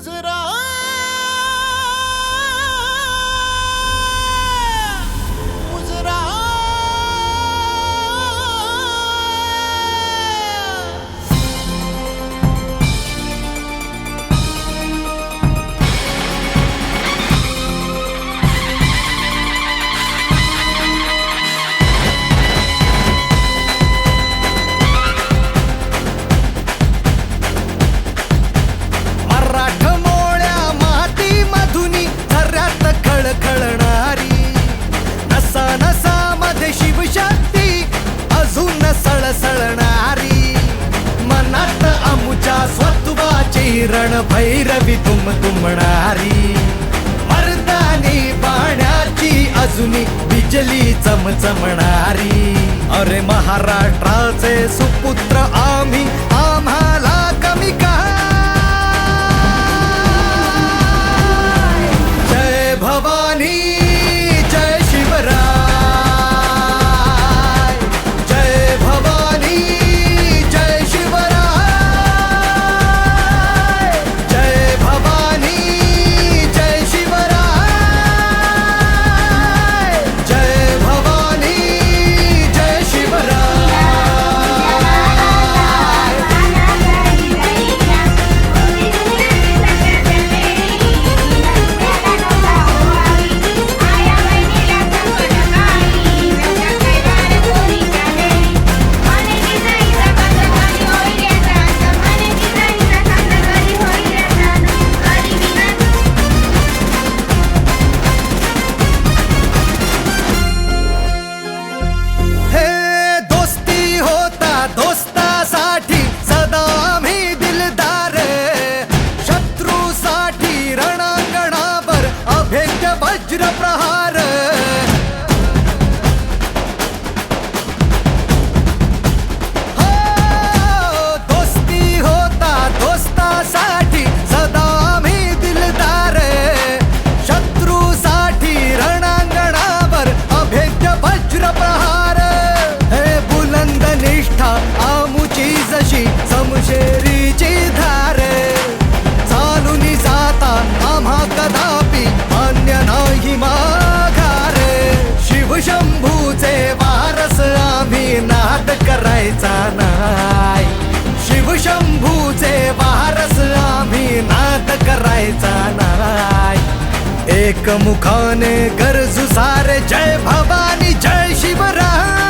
গুজরা रणभैरवी तुम तुमणारी मर्दानी पाण्याची अजूनी बिजली चमचमणारी. अरे महाराष्ट्राचे सुपुत्र शिवशंभूचे वारस आम्ही नाद करायचा नाय शिवशंभूचे वारस आम्ही नाद करायचा नाय एक मुखाने गरजू सारे जय भवानी जय शिवराय.